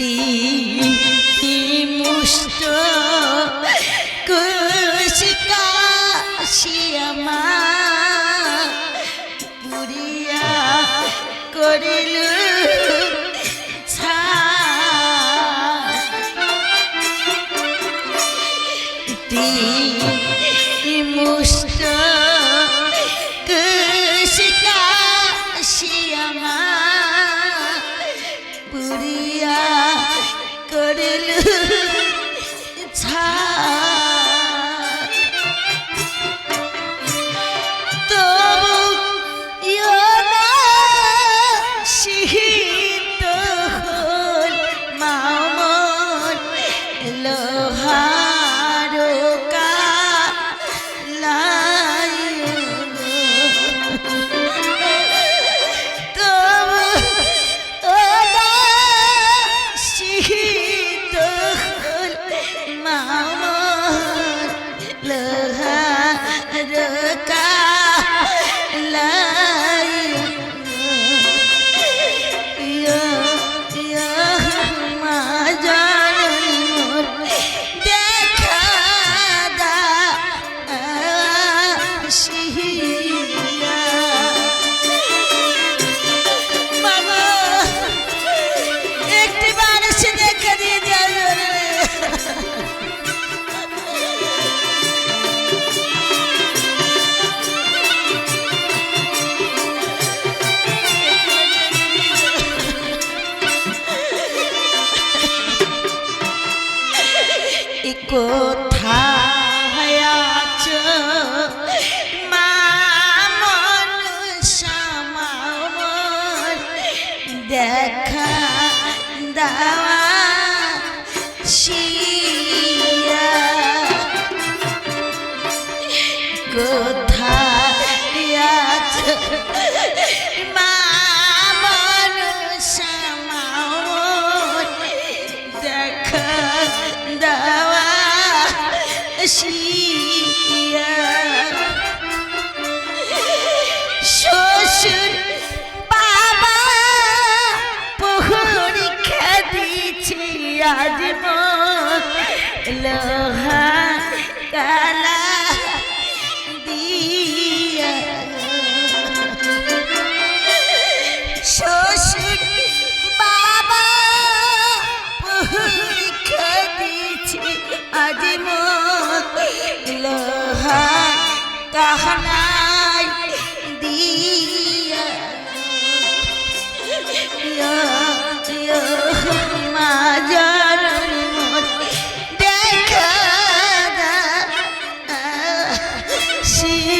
ইতি মুষ্ট কুশিকাশিয়ামা পুরিয়া করিল মুষ্ট কোথায় দিছি আজ লোহা কালা দিয়া। শ্বশুর বাবা পরীক্ষা দিছি আজ লোহা কাহনাই দিয়া। 心。